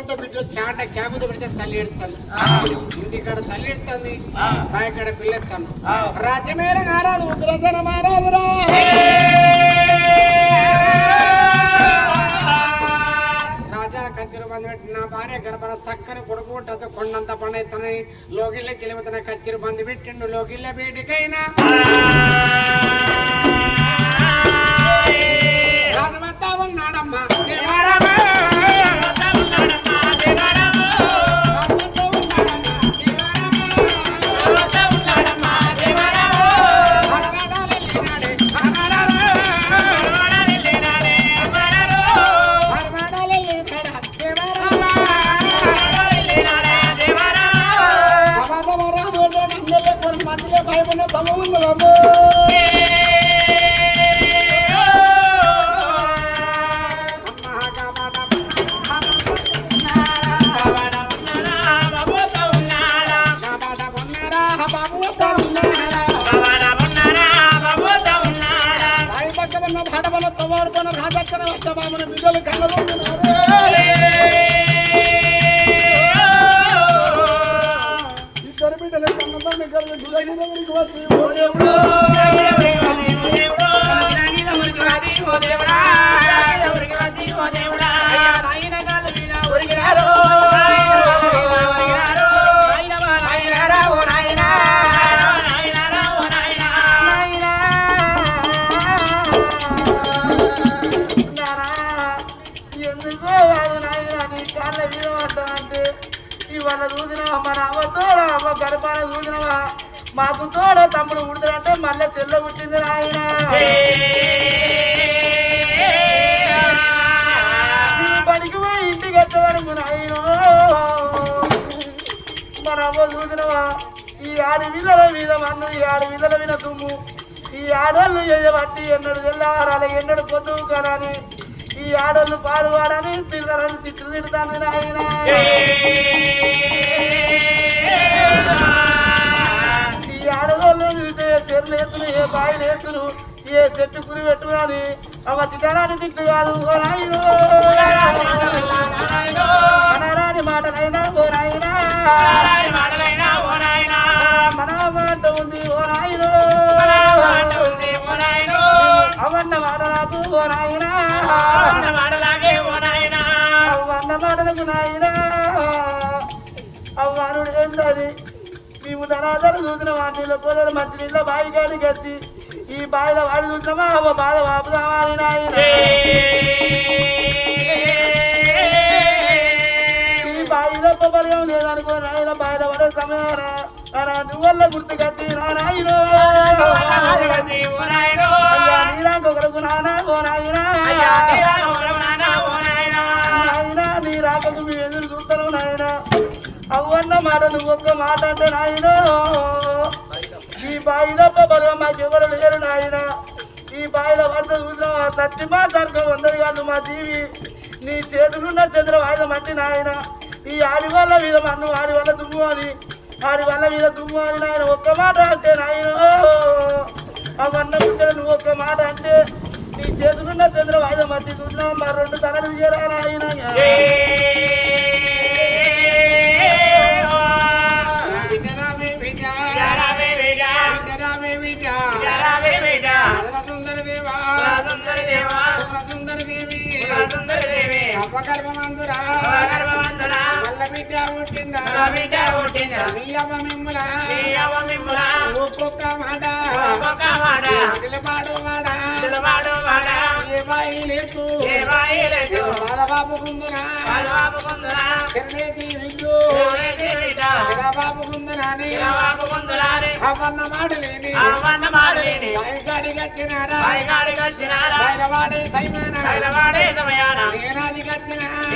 వంట బిడ్డ చాట క్యాబుతో పెడితే తల్లి ఎడుతాను ఇంటికాడ తల్లి ఎడుతుంది ఇక్కడ పిల్లెత్తాను రాజ్యమేడ మారాదు ఉగ్రజన మారాదురా రాజా బంధు పెట్టి నా భార్య గర్భర చక్కని కొడుకు ఉంటుంది కొండంత బంధు పెట్టిండు బీటికైనా దేవుడా. మా తోడ తమ్ముడు ఉడతాడంటే మళ్ళీ చెల్ల పుట్టింది నాయన. పనికి పోయి ఇంటికి వచ్చేవరకు నాయన. మన అమ్మ చూసినవా? ఈ ఆడి విధల మీద మన్ను ఈ ఆడి విధల మీద దుమ్ము ఈ ఆడోళ్ళు చేయబట్టి ఎన్నడు తెల్లవారాలి ఎన్నడు పొద్దు కరాని ఈ ఆడోళ్ళు పాడువాడని పిల్లలని తిట్లు తిడతాను ఆయన ఆడవాళ్ళు చూస్తే చెర్లు ఎత్తులు ఏ బాయిలు ఎత్తులు ఏ చెట్టు కురి పెట్టుకుని అవ తిట్టరాని తిట్టు కాదు మనరాని మాటలైనా ఓ మన మాట ఉంది ఓ నాయనో అవన్న మాట నాకు ఓ నాయనా మాటలకు నాయనా అవ్వానుడు ఏంటది మేము ధనాదలు చూసిన వాటిలో పొదలు మంచి నీళ్ళ బావి కాడి కత్తి ఈ బావిలో వాడి చూసినామా? అవ్వ బాధ వాపుదామని నాయన. ఈ బావిలో పొగలేం లేదనుకో నాయన బావిలో పడే సమయాన. అలాంటి వల్ల గుర్తు కట్టి నా నాయనో. అయ్యా నీరాకొకరకు నానా ఓ నాయనా. నీ రాకకు మీ ఎదురు అవ్వన్న మాట నువ్వు ఒక్క మాట అంటే నాయన. ఈ బాయిలో బలం మాకెవరు లేరు నాయన. ఈ బాయిలో పడితే చూసినా సత్య మా సర్గం వందది కాదు మా దీవి నీ చేతులున్న చంద్ర వాయిద మట్టి నాయన. ఈ ఆడి వల్ల మీద మన్ను ఆడి వల్ల దుమ్ము అని. ఆడి వల్ల మీద దుమ్ము అని నాయన ఒక్క మాట అంటే నాయన. అవన్న బిడ్డలు నువ్వు ఒక్క మాట అంటే నీ చేతులున్న చంద్ర వాయిద మట్టి చూసినావు మా రెండు తలలు చేయరా నాయన. దేవా దేవి అపగర్భమందురా మల్ల బిడ్డ పుట్టిందా? మిమ్ముల. ఒక్కొక్క మాట నిలబాడు మాట ఏ బాయి లేదు బాయికాడి కట్టినారా బైరవాడే సైమాన? నేనాది పోతే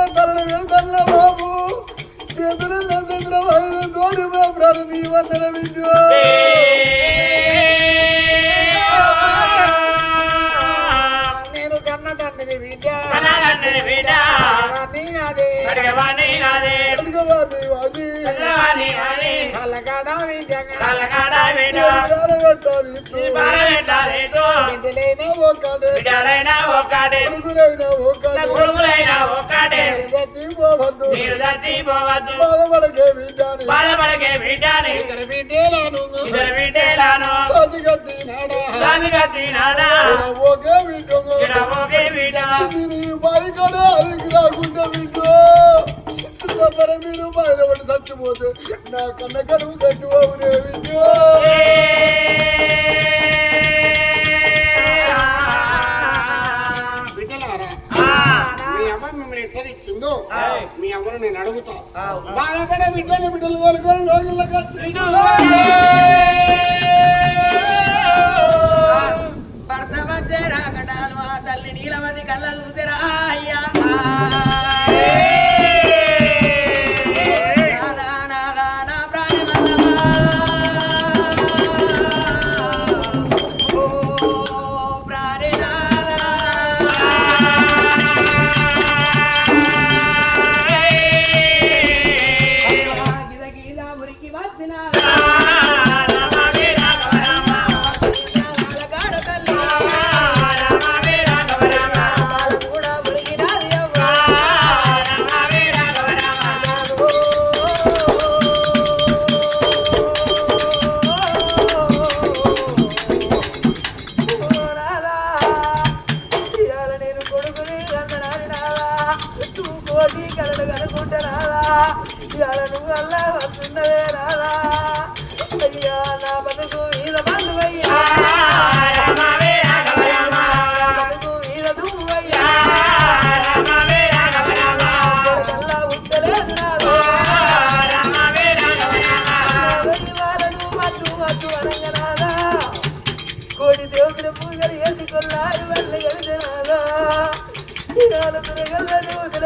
కాళ్ళ మీద తరణ వెళ్తాను బాబు తోడి బిడ్డో నేను కన్న తండ్రి బిడ్డ నీ అదే అడుగువాది వాది? కలగడ విజంగా పెట్టాలి ఒక్కటే. ఒకటి కొడుకులైనా ఒక్కటే. మీరు చచ్చిపోవద్దు బాధపడకే బిడ్డని. ఇద్దరు బిడ్డలను. ఇద్దరు బిడ్డలను. సాధిగా తినాడా సాధిగా తినాడా ఒకే బిడ్డకు ఇక్కడ ఒకే బిడ్డ. బయకడ అది రాకుండా బిడ్డో మీరు బయట పడి చచ్చిపోతే నా కన్న కడుపు కట్టు అవునే బిడ్డో మీ అమ్మను నేను అడుగుతా. బాధపడే బిడ్డలు బిడ్డలు వరకు రోజుల్లో ఆ తల్లి నీలమతి కళ్ళ చూసిరా అయ్యా.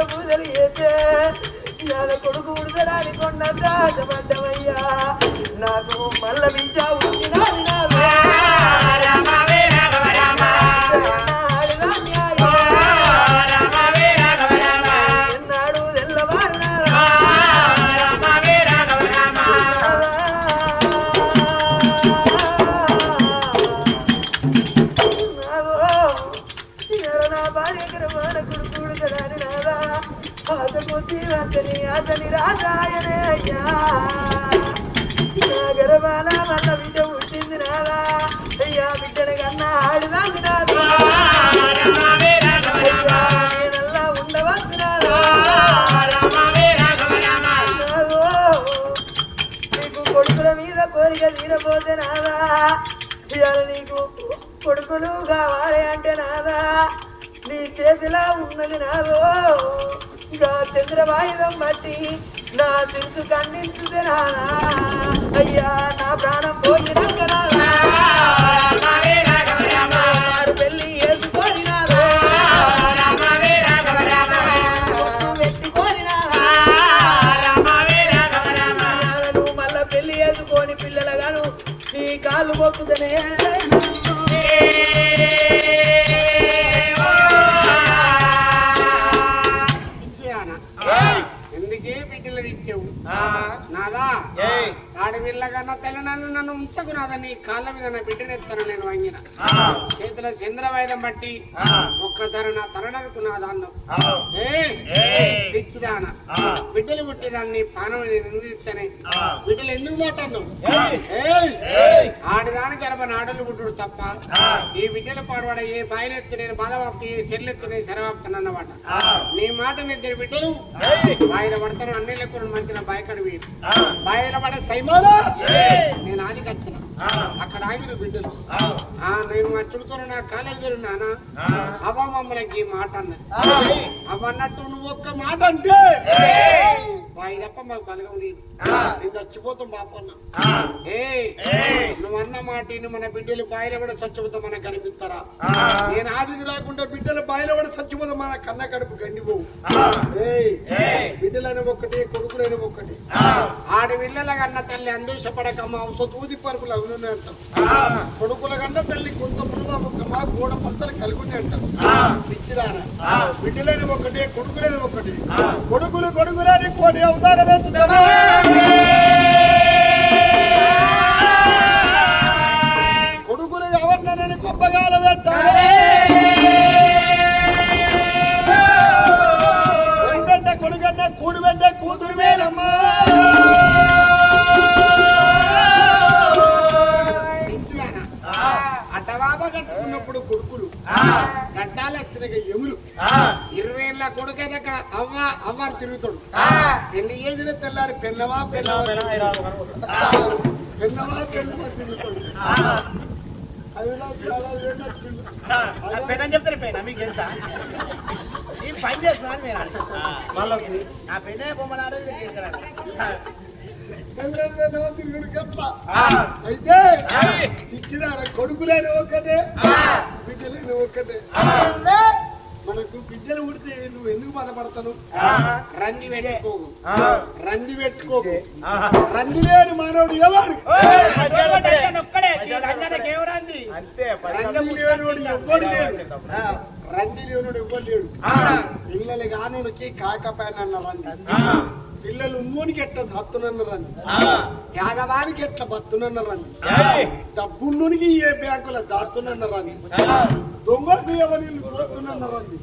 దేవుతుల పూజలు చేస్తే నా కొడుకు ఉడతడానికి కొండంత ఆశపడ్డమయ్యా నాకు మల్ల విద్యావు అతని రాజాయనే అయ్యా. గర్భాల వల్ల బిడ్డ పుట్టింది నాదా అయ్యా బిడ్డని కన్నా ఆడిదాంది నాదా అయ్యా నేనల్లా ఉండవద్దు నీకు కొడుకుల మీద కోరిక తీరపోతే నాదా ఇవాళ నీకు కొడుకులు కావాలి అంటే నాదా నీ చేతిలో ఉన్నది నాదో ఇక చంద్రవాయుధం బట్టి నా తెలుసు ఖండించుదే నానా. అయ్యా నా ప్రాణం పోయినాక నన్ను ఉంచకు కాళ్ళ మీద నా బిడ్డనెత్తాను నేను వంగిన. చేతుల చంద్రవాయుధం బట్టి ఒక్కసారి నా తరణకు ఏ? పిచ్చిదాన. బిడ్డలు పుట్టిదాన్ని పానం ఎందుకు ఇస్తానే బిడ్డలు ఎందుకు ఏయ్! ఆడిదాని గర్భ నాడులు పుట్టుడు తప్ప ఈ బిడ్డలు పాడవాడ ఏ బాయిలెత్తి నేను బాధవాప్తి ఏ చెల్లెత్తు నేను శరవాప్తాను అన్నమాట. నీ మాట నిద్ర బిడ్డలు. బాయిల పడతాను అన్ని లెక్కలు మంచిన బాయికడు వీరు బాయిల పడే సైమోను. నేను నాదికి వచ్చిన అక్కడ ఆగిన బిడ్డలు. ఆ. నేను అచ్చుడుతో నా కాలేజీ తిరున్నానా అవ్వ మమ్మల్ని ఈ మాట అన్నది. అవ్వ అన్నట్టు నువ్వు ఒక్క మాట అంటే? వాయి తప్ప మాకు బలగం లేదు. నేను చచ్చిపోతాం బాపన్న ఏ నువ్వు అన్న మాట మన బిడ్డలు బాయిలో కూడా చచ్చిపోతాం మనకు కనిపిస్తారా? నేను ఆదిది రాకుండా బిడ్డలు బాయిలో కూడా చచ్చిపోతాం మన కన్న కడుపు గండిపోవు. బిడ్డలైన ఒక్కటి కొడుకులైన ఒక్కటి. ఆడపిల్లల కన్న తల్లి అందేశపడకమ్మ సొతూది పరుపులు అవును అంటాం కొడుకుల కన్న తల్లి కొంత పురుగమ్మకమ్మ గోడ పంతలు కలుగుని అంటాం బిడ్డలైన ఒక్కటి కొడుకులైన ఒక్కటి. కొడుకులు కొడుకులని కోడి అవతారం ఎత్తుతారా కొడుకులు ఎవరినని గొప్పగాల పెట్టాలి కొడుకంట కూడు పెట్టే కూతురు మేలమ్మా కొడుకైనాక అవ్వ అవ్వ తిరుగుతాడు. ఎన్ని ఏజ్లో తెల్లారి పెళ్ళవా పెళ్ళవా పెళ్ళవా పెళ్ళవా తిరుగుతాడు. పెద్దని చెప్తారు పెయిన్? మీకు తెలుసా? ఈ పని చేస్తున్నాను మీరు మళ్ళీ ఆ. పెన్నే బొమ్మలు ఆడేది పెళ్ళం పెళ్ళవా తిరుగుడు గప్ప. అయితే ఇచ్చినార కొడుకులైన ఒక్కటే. బిడ్డలైన ఒక్కటే. మనకు బిడ్డలు ఉడితే నువ్వు ఎందుకు బాధపడతాను? రంది పెట్టుకోకు. రంది పెట్టుకోకు. రంది లేని మానవుడు ఎవరు? అంతే రంది లేనివాడు ఎవ్వడు లేడు. రంది లేనుడు ఎవ్వడు లేడు. పిల్లలు కానుడికి కాకపోయిన రంది పిల్లలు ఉన్నోనికి ఎట్ట సత్తునన్న రంది యాదవానికి ఎట్ల బతునన్న రంది డబ్బున్నోనికి ఏ బ్యాంకుల దాటునన్న రంది దొంగకు ఎవరిల్లు దోస్తునన్న రంది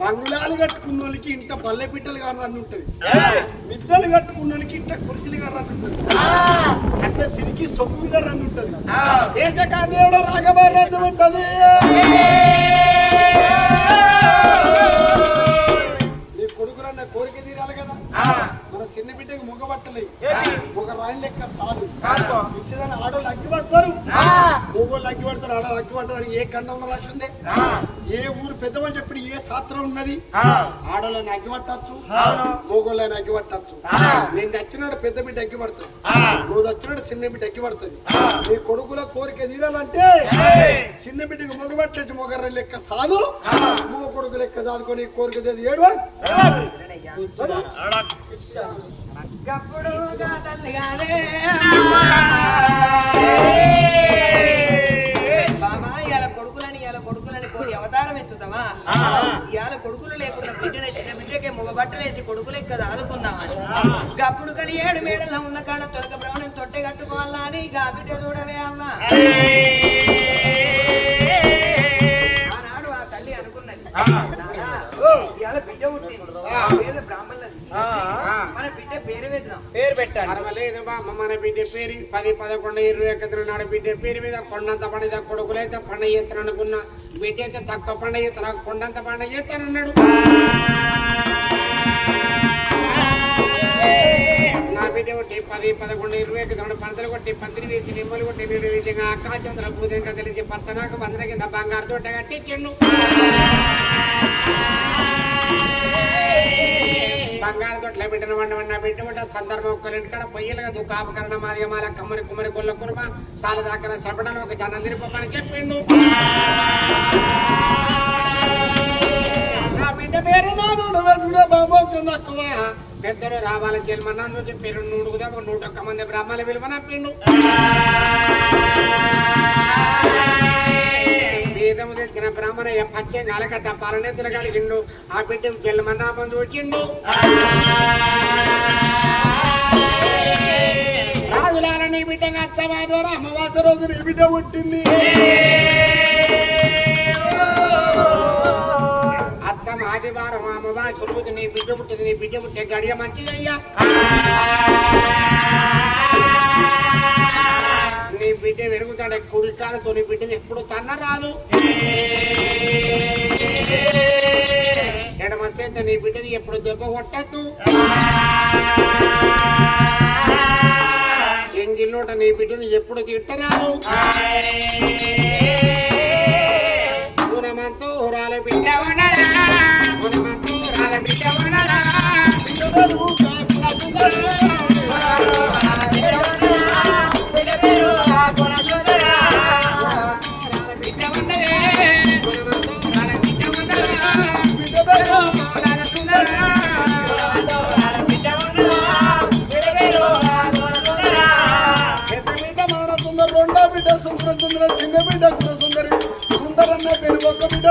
బంగుళాలు కట్టుకున్నోళ్ళకి ఇంట పల్లె పిట్టలు కానీ రంది ఉంటది మిద్దలు కట్టుకున్నోళ్ళకి ఇంట కుర్చీలుగా రంది ఉంటది అంటే సిరికి సొమ్ము మీద రంది ఉంటది దేశకాదేవుడు రాఘవ రంది ఉంటది. పట్టలేదు ఒక రాయి లెక్క సాదు ఇచ్చేదాన్ని ఆడోళ్ళు అగ్గి పడతారు మొగోళ్ళు అగ్గి పడతారు? ఆడోళ్ళు అగ్గి పడతారు. ఏ కన్నంలో రాసి ఉంది? ఏ ఊరు పెద్దమని చెప్పి ఏ శాస్త్రం ఉన్నది? ఆడోళ్ళని అగ్గి పట్టచ్చు. మొగోళ్ళని అగ్గి పట్టచ్చు. నేను చచ్చినాడు పెద్ద బిడ్డ అగ్గి పడతాను నువ్వు చచ్చినాడు చిన్న బిడ్డ అగ్గి పడుతుంది. నీ కొడుకుల కోరిక తీరాలంటే చిన్న బిడ్డకి మొగ పట్టలేదు మొగర్ర లెక్క సాదు. మొగ కొడుకు లెక్క సాదుకొని కోరిక తీరి ఏడు? గప్పుడు బట్టలేసి కొడుకులు ఎక్క ఆదుకుందామని గప్పుడు కలి ఏడు మేడలో ఉన్న కాడ తొలక బ్రహ్మణం తొట్టె కట్టుకోవాలా అని గా బిడ్డ చూడవే అమ్మా ఆనాడు ఆ తల్లి అనుకున్నది ఇవాళ బిడ్డ పుట్టింది. పేరు బ్రాహ్మణులది. మన బిడ్డ పేరు పెట్టినాం పేరు పెట్టాలి పర్వాలేదు బామ్మ మన బిడ్డ పేరు పది పదకొండు ఇరవై ఎక్కడిన నాడు బిడ్డ పేరు మీద కొండంత పండుగ కొడుకులైతే పండుగ చేస్తాను అనుకున్నా బిడ్డ అయితే తక్కువ పండుగ చేస్తాను కొండంత పండుగ చేస్తానన్నాడు నా బిడ్డ కొట్టి పది పదకొండు ఇరవై ఎక్కడిన పంతలు కొట్టి పందిరి వేసి నిమ్మలు కొట్టి నీళ్ళు వేసి ఆకాశంలో తెలిసి పత్తనాకు బందర కింద బంగారు తోట కట్టి చెన్ను బంగారు తోటలో బిడ్డను వండ వండ బిడ్డ సందర్భం ఒక్కరింటికాడ పొయ్యలుగా దుకాపకరణ మాదిగ మాల కమ్మరి కుమ్మరి కొల్ల కుర్మ చాలా దాకర చెప్పడం ఒక జనం తిరిపని చెప్పిండు. నా బిడ్డ పేరు నానుడు వెంటుడు బాబోకు పెద్దలు రావాలని జన్మన్నా నుంచి పేరు నూడుకుదా ఒక నూట ఒక్క మంది బ్రాహ్మణులు పిలువనప్పిండు వేదము తెలిసిన బ్రాహ్మణ పచ్చే నలకట్ట పరనేతులు కలిగిండు ఆ బిడ్డ జన్మన్నా మంది వచ్చిండు రాజులాల నీ బిడ్డ అత్తమాదో అమ్మవాత రోజు నీ బిడ్డ పుట్టింది. ఆదివారం అమ్మవా చురుకుతు నీ బిడ్డ పుట్టింది నీ బిడ్డ పుట్టే గడియ మంచిదయ్యా నీ బిడ్డ వెరుగుతాడే కుడికాలతో నీ బిడ్డని ఎప్పుడు తన్న రాదు ఎడమ నీ బిడ్డని ఎప్పుడు దెబ్బ కొట్టద్దు. ఎంగిల్లోట నీ బిడ్డని ఎప్పుడు తిట్టరాదు. గుణమంతూ బిడ్డ ఉండరా గుణమంతూ బిడ్డ ఉండరా రెండో బిడ్డ సుందర సుందర చిన్న బిడ్డ సుందరి. సుందరన్న పేరు ఒక్క బిడ్డ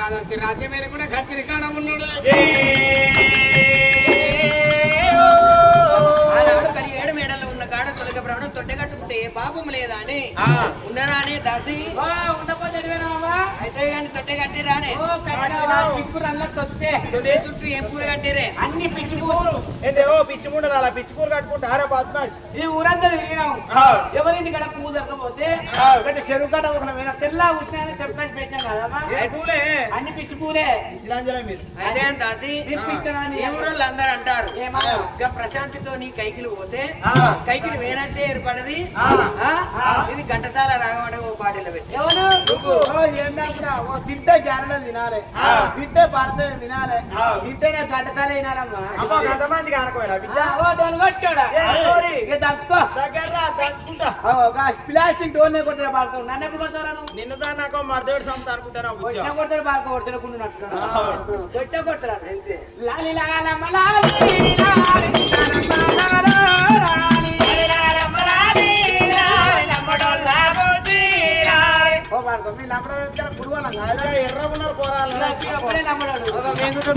రాజంతి రాజాకి మీద కూడా కత్తిరి ఉన్నాడు పాపం లేదా అని ఉండరా అని దాసి. అయితే కానీ తొట్టె కట్టిరానే. తొడే చుట్టూ ఏం పూర కట్టిరే అన్ని పిచ్చి పూలు ఏంటే ఓ పిచ్చి ముండలు అలా పిచ్చి పూలు కట్టుకుంటారా బద్మాష్. ఊరంతా తిరిగినాం. ఎవరింటి కడ పువ్వు దొరకపోతే? అంటే చెరువు కట్ట ఒక తెల్ల చెప్పేసి పెట్టాం కదమ్మా అన్ని పిచ్చి పూలే మీరు. దాసి ఊరోళ్ళు అందరూ అంటారు? ఇంకా ప్రశాంతితో నీ కైకిలు పోతే. కైకిలు వేరంటే ఏర్పడది? ఇది ఘంటసాల పాటలో పెట్టి తింటే తినాలి తింటే పడితే వినాలి వినాలమ్మా ప్లాస్టిక్ డోర్ నే కొడితే పడతావు నన్ను ఎప్పుడు కొడతారా నువ్వు నిన్ను దా నాకు మర్దేవుడు సంత అనుకుంటాను కొట్టిన కొడతాడు కొట్టే కొడతారా అంతే లాలి లాలమ్మ లాలి లాలి లాలమ్మ లాలి అప్పుడే ఒక మేము కూడా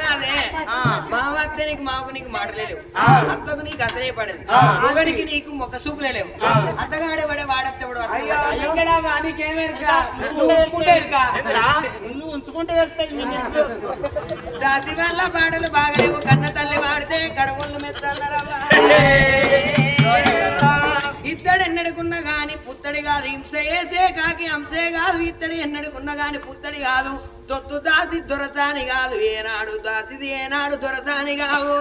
కాదే. మా వస్తే నీకు మాకు నీకు మాటలేవు అత్తకు నీకు అసలే పడదు. మొగడికి నీకు మొక్క అత్తగాడే పడే వాడత్తెవడు దాసి వల్ల పాటలు బాగలేవు. కన్న తల్లి వాడితే కడవళ్ళు మెత్తన్నారమ్మా ఇత్తడు ఎన్నడుకున్నా గాని పుత్తడి కాదు. హింస వేసే కాకి హంసే కాదు. ఇత్తడి ఎన్నడుకున్నా గాని పుత్తడి కాదు. తొత్తు దాసి దొరసాని కాదు. ఏనాడు దాసిది ఏనాడు దొరసాని కాదు